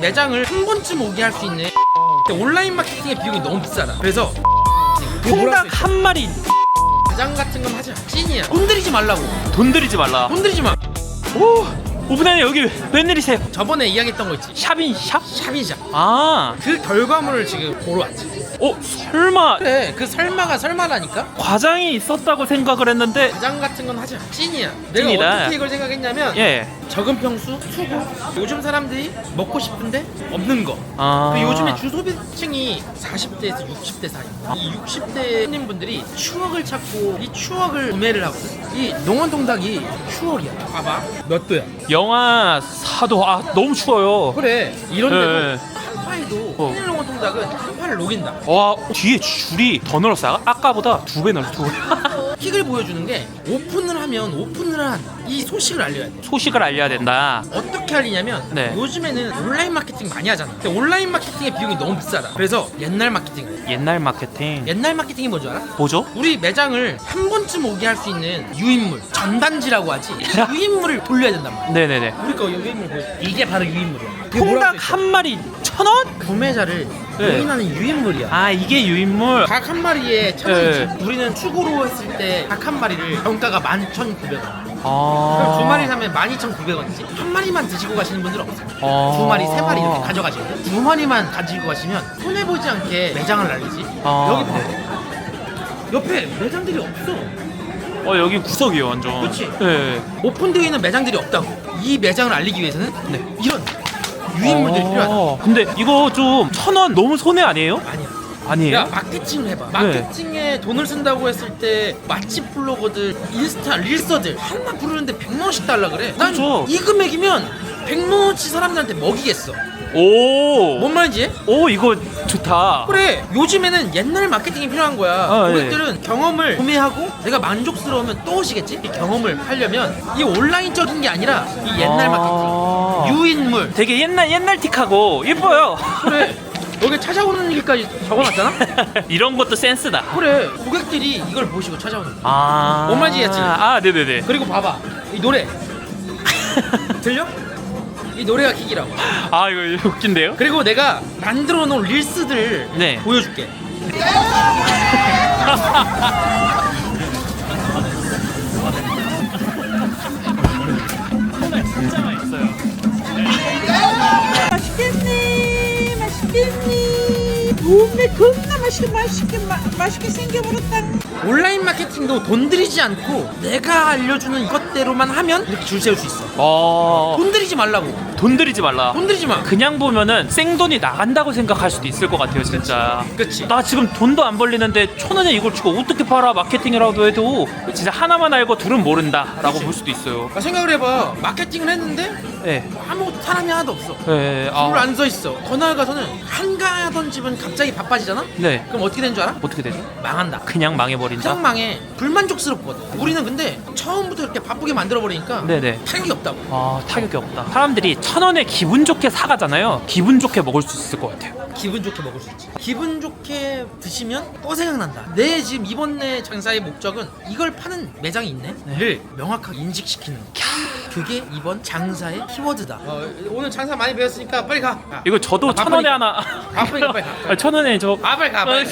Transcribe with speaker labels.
Speaker 1: 매장을 한 번쯤 오게 할 수 있는 온라인 마케팅의 비용이 너무 비싸다. 그래서
Speaker 2: 통닭 한 마리
Speaker 1: 매장 같은 건 하지 마. 찐이야. 돈 들이지 말라고.
Speaker 2: 돈 들이지 말라.
Speaker 1: 돈 들이지 마.
Speaker 2: 오, 오분에 여기 웬일이세요?
Speaker 1: 저번에 이야기했던 거 있지.
Speaker 2: 샵인 샵?
Speaker 1: 샵이샵.
Speaker 2: 아,
Speaker 1: 그 결과물을 지금 보러 왔지.
Speaker 2: 어 설마
Speaker 1: 그래, 그 설마가 설마라니까.
Speaker 2: 과장이 있었다고 생각을 했는데
Speaker 1: 매장 같은 건 하지 마. 찐이야.
Speaker 2: 찐이다.
Speaker 1: 내가 어떻게 이걸 생각했냐면
Speaker 2: 예.
Speaker 1: 적은 평수, 수고. 요즘 사람들이 먹고 싶은데 없는 거.
Speaker 2: 아.
Speaker 1: 그 요즘에 주소비층이 40대에서 60대 사이. 이 60대 손님분들이 추억을 찾고 이 추억을 구매를 하거든. 이 농원통닭이 추억이야. 봐봐. 몇 도야?
Speaker 2: 영하 4도 아 너무 추워요.
Speaker 1: 그래. 이런 데도
Speaker 2: 네.
Speaker 1: 한파에도
Speaker 2: 어.
Speaker 1: 한일 농원통닭은 한파를 녹인다.
Speaker 2: 와 뒤에 줄이 더 늘었어요. 아까보다 두 배 늘었어. 두 배.
Speaker 1: 킥을 보여주는 게 오픈을 하면 오픈을 한 이 소식을 알려야 돼.
Speaker 2: 소식을 알려야 된다.
Speaker 1: 어떻게 알리냐면
Speaker 2: 네.
Speaker 1: 요즘에는 온라인 마케팅 많이 하잖아. 근데 온라인 마케팅의 비용이 너무 비싸다. 그래서 옛날 마케팅을 해.
Speaker 2: 옛날 마케팅.
Speaker 1: 옛날 마케팅이 뭔지 알아?
Speaker 2: 뭐죠?
Speaker 1: 우리 매장을 한 번쯤 오게 할 수 있는 유인물 전단지라고 하지 유인물을 돌려야 된단 말이야
Speaker 2: 네네네.
Speaker 1: 우리 거 유인물 보여 이게 바로 유인물이야 이게
Speaker 2: 통닭
Speaker 1: 뭐라고?
Speaker 2: 한 마리 천 원?
Speaker 1: 구매자를
Speaker 2: 네.
Speaker 1: 유인하는 유인물이야
Speaker 2: 아 이게 유인물.
Speaker 1: 각한 마리에 천 원이지
Speaker 2: 네.
Speaker 1: 우리는 축으로 했을 때각한 마리를 정가가 11,900원
Speaker 2: 아.
Speaker 1: 그럼 두 마리 사면 12,900원이지 한 마리만 드시고 가시는 분들은 없어요
Speaker 2: 아.
Speaker 1: 두 마리, 세 마리 이렇게 가져가시거든 두 마리만 가지고 가시면 손해보지 않게 매장을 날리지
Speaker 2: 아,
Speaker 1: 여기 봐 옆에 매장들이 없어
Speaker 2: 어 여기 구석이에요 완전.
Speaker 1: 그치?
Speaker 2: 네.
Speaker 1: 오픈되어 있는 매장들이 없다고 이 매장을 알리기 위해서는
Speaker 2: 네.
Speaker 1: 이런 유인물들이 필요하다
Speaker 2: 어, 근데 이거 좀 천 원 너무 손해 아니에요?
Speaker 1: 아니야
Speaker 2: 아니에요?
Speaker 1: 야 마케팅을 해봐 마케팅에 돈을 쓴다고 했을 때 맛집 블로거들 인스타 릴서들 하나 부르는데 100만 원씩 달라 그래 난
Speaker 2: 그렇죠.
Speaker 1: 이 금액이면 100만 원치 사람들한테 먹이겠어
Speaker 2: 오.
Speaker 1: 뭔 말인지?
Speaker 2: 오 이거 좋다.
Speaker 1: 그래 요즘에는 옛날 마케팅이 필요한 거야
Speaker 2: 아,
Speaker 1: 고객들은 경험을 구매하고 내가 만족스러우면 또 오시겠지 이 경험을 하려면 이 온라인적인 게 아니라 이 옛날
Speaker 2: 아.
Speaker 1: 마케팅 유인물
Speaker 2: 되게 옛날 옛날 틱하고 예뻐요.
Speaker 1: 그래 여기 찾아오는 일까지 적어놨잖아
Speaker 2: 이런 것도 센스다.
Speaker 1: 그래 고객들이 이걸 보시고 찾아오는 거야
Speaker 2: 아.
Speaker 1: 뭔 말인지 알지?
Speaker 2: 아 네네네.
Speaker 1: 그리고 봐봐 이 노래 들려? 이 노래가 킥이라고
Speaker 2: 아 이거 웃긴데요?
Speaker 1: 그리고 내가 만들어 놓은 릴스들
Speaker 2: 네.
Speaker 1: 보여줄게
Speaker 3: 맛있겠네 몸매 겁나 맛있게 맛있게 마, 맛있게 생겨버렸다.
Speaker 1: 온라인 마케팅도 돈 들이지 않고 내가 알려주는 것대로만 하면 이렇게 줄 세울 수 있어.
Speaker 2: 어.
Speaker 1: 돈 들이지 말라고
Speaker 2: 돈 들이지 말라.
Speaker 1: 돈 들이지 마.
Speaker 2: 그냥 보면은 생돈이 나간다고 생각할 수도 있을 것 같아요 진짜.
Speaker 1: 그치.
Speaker 2: 나 지금 돈도 안 벌리는데 천 원에 이걸 주고 어떻게 팔아? 마케팅이라도 해도 진짜 하나만 알고 둘은 모른다 라고
Speaker 1: 그치.
Speaker 2: 볼 수도 있어요.
Speaker 1: 아, 생각을 해봐. 마케팅을 했는데
Speaker 2: 네.
Speaker 1: 아무것도 사람이 하나도 없어.
Speaker 2: 네.
Speaker 1: 줄안 서 있어. 더 나아가서는 한가하던 집은 갑자기 바빠지잖아?
Speaker 2: 네.
Speaker 1: 그럼 어떻게 되는 줄 알아?
Speaker 2: 어떻게 되죠?
Speaker 1: 망한다.
Speaker 2: 그냥 망해버린다?
Speaker 1: 그냥 망해. 불만족스럽거든. 우리는 근데 처음부터 이렇게 바쁘게 만들어 버리니까
Speaker 2: 네네.
Speaker 1: 타격이 없다고.
Speaker 2: 아 타격이 없다. 사람들이 천 원에 기분 좋게 사가잖아요. 기분 좋게 먹을 수 있을 것 같아요.
Speaker 1: 기분 좋게 먹을 수 있지. 기분 좋게 드시면 또 생각난다. 내 지금 이번에 장사의 목적은 이걸 파는 매장이 있네?를 명확하게 인식시키는 거. 그게 이번 장사의 키워드다. 어, 오늘 장사 많이 배웠으니까 빨리 가.
Speaker 2: 이거 저도
Speaker 1: 아,
Speaker 2: 천 원에
Speaker 1: 바쁘니까.
Speaker 2: 하나.
Speaker 1: 바쁘니까 빨리 가.
Speaker 2: 아, 천 원에 저
Speaker 1: 아 빨리 가 빨리. 가.